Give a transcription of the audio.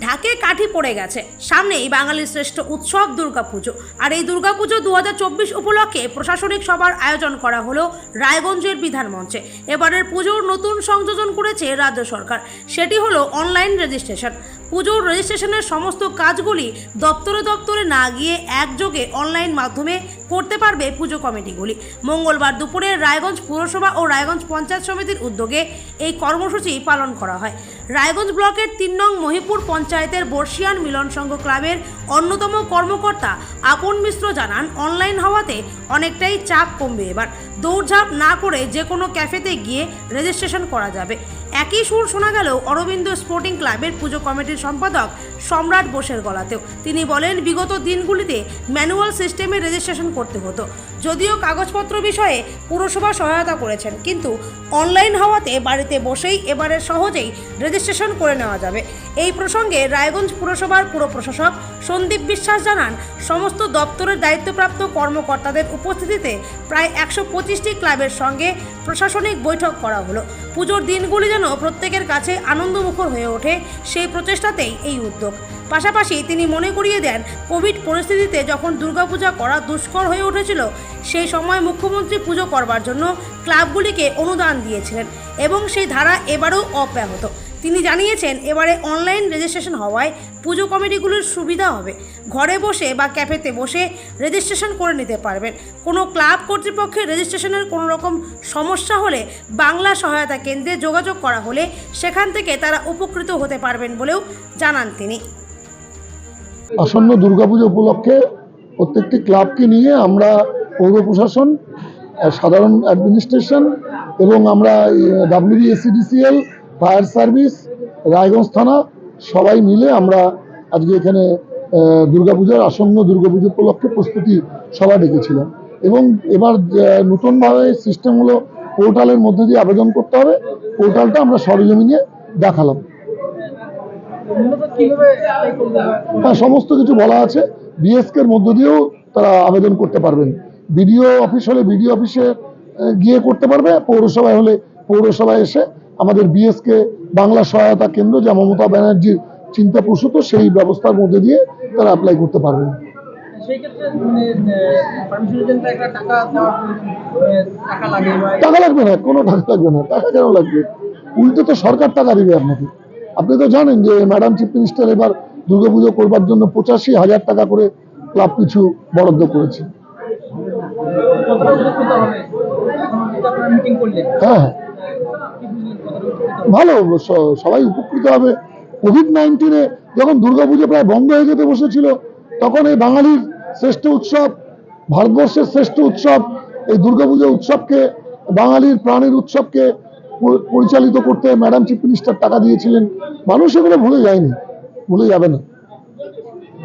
ঢাকে কাঠি পড়ে গেছে। সামনেই বাঙালির শ্রেষ্ঠ উৎসব দুর্গাপুজো। আর এই দুর্গাপুজো দু হাজার চব্বিশ উপলক্ষে প্রশাসনিক সভার আয়োজন করা হলো রায়গঞ্জের বিধান মঞ্চে। এবারের পুজোর নতুন সংযোজন করেছে রাজ্য সরকার। সেটি হলো অনলাইন রেজিস্ট্রেশন পুজোর রেজিস্ট্রেশনের সমস্ত কাজগুলি দপ্তরে দপ্তরে না গিয়ে একযোগে অনলাইন মাধ্যমে করতে পারবে পুজো কমিটিগুলি। মঙ্গলবার দুপুরে রায়গঞ্জ পুরসভা ও রায়গঞ্জ পঞ্চায়েত সমিতির উদ্যোগে এই কর্মসূচি পালন করা হয়। রায়গঞ্জ ব্লকের তিন নং মহিপুর পঞ্চায়েতের বর্ষিয়ান মিলন সংঘ ক্লাবের অন্যতম কর্মকর্তা আপন মিশ্র জানান অনলাইন হওয়াতে অনেকটাই চাপ কমবে এবার। দৌড়ঝাঁপ না করে যে কোনো ক্যাফেতে গিয়ে রেজিস্ট্রেশন করা যাবে। একই সুর শোনা গেল অরবিন্দ স্পোর্টিং ক্লাবের পুজো কমিটির সম্পাদক সম্রাট বোসের গলাতেও। তিনি বলেন, বিগত দিনগুলিতে ম্যানুয়াল সিস্টেমে রেজিস্ট্রেশন করতে হতো। যদিও কাগজপত্র বিষয়ে পুরসভা সহায়তা করেছেন, কিন্তু অনলাইন হওয়াতে বাড়িতে বসেই এবারে সহজেই রেজিস্ট্রেশন করে নেওয়া যাবে। এই প্রসঙ্গে রায়গঞ্জ পুরসভার পুর প্রশাসক সন্দীপ বিশ্বাস জানান, সমস্ত দপ্তরের দায়িত্বপ্রাপ্ত কর্মকর্তাদের উপস্থিতিতে প্রায় একশো পঁচিশটি ক্লাবের সঙ্গে প্রশাসনিক বৈঠক করা হলো। পুজোর দিনগুলি যেন প্রত্যেকের কাছে আনন্দমুখর হয়ে ওঠে, সেই প্রচেষ্টাতেই এই উদ্যোগ। পাশাপাশি তিনি মনে করিয়ে দেন, কোভিড পরিস্থিতিতে যখন দুর্গাপূজা করা দুষ্কর হয়ে উঠেছিল, সেই সময় মুখ্যমন্ত্রী পুজো করবার জন্য ক্লাবগুলিকে অনুদান দিয়েছিলেন এবং সেই ধারা এবারেও অব্যাহত। তিনি জানিয়েছেন, এবারে অনলাইন রেজিস্ট্রেশন হওয়ায় পুজো কমিটিগুলোর সুবিধা হবে। ঘরে বসে বা ক্যাফেতে বসে রেজিস্ট্রেশন করে নিতে পারবেন। কোনো ক্লাব কর্তৃপক্ষের রেজিস্ট্রেশনের কোনো রকম সমস্যা হলে বাংলা সহায়তা কেন্দ্রে যোগাযোগ করা হলে সেখান থেকে তারা উপকৃত হতে পারবেন বলেও জানান তিনি। আসন্ন দুর্গাপুজো উপলক্ষে প্রত্যেকটি ক্লাবকে নিয়ে আমরা পৌর প্রশাসন সাধারণ অ্যাডমিনিস্ট্রেশন এবং আমরা ডাব্লিউবিএসিডিসিএল ফায়ার সার্ভিস, রায়গঞ্জ থানা সবাই মিলে আমরা আজকে এখানে দুর্গাপূজার আসন্ন দুর্গাপুজো উপলক্ষে প্রস্তুতি সভা ডেকেছিলাম। এবং এবার নতুনভাবে সিস্টেম হলো পোর্টালের মধ্যে দিয়ে আবেদন করতে হবে। পোর্টালটা আমরা সরজমিনে দেখালাম। হ্যাঁ সমস্ত কিছু বলা আছে। বিএসকে এর মধ্য দিয়েও তারা আবেদন করতে পারবেন। বিডিও অফিস হলে বিডিও অফিসে গিয়ে করতে পারবে। পৌরসভায় হলে পৌরসভায় এসে আমাদের বিএসকে বাংলা সহায়তা কেন্দ্র যা মমতা ব্যানার্জির চিন্তা প্রসূত সেই ব্যবস্থার মধ্যে দিয়ে তারা অ্যাপ্লাই করতে পারবেন মানে টাকা লাগবে না কোনো টাকা লাগবে না। টাকা কেন লাগবে? উল্টে তো সরকার টাকা দিবে আপনাকে। আপনি তো জানেন যে ম্যাডাম চিফ মিনিস্টার এবার দুর্গাপুজো করবার জন্য পঁচাশি হাজার টাকা করে ক্লাব পিছু বরাদ্দ করেছে হ্যাঁ হ্যাঁ? ভালো সবাই উপকৃত হবে কোভিড নাইন্টিনে যখন দুর্গাপুজো প্রায় বন্ধ হয়ে যেতে বসেছিল, তখন এই বাঙালির শ্রেষ্ঠ উৎসব, ভারতবর্ষের শ্রেষ্ঠ উৎসব, এই দুর্গাপুজো উৎসবকে, বাঙালির প্রাণের উৎসবকে পরিচালিত করতে ম্যাডাম চিফ মিনিস্টার টাকা দিয়েছিলেন। মানুষ এগুলো ভুলে যায়নি। ভুলে যাবে না।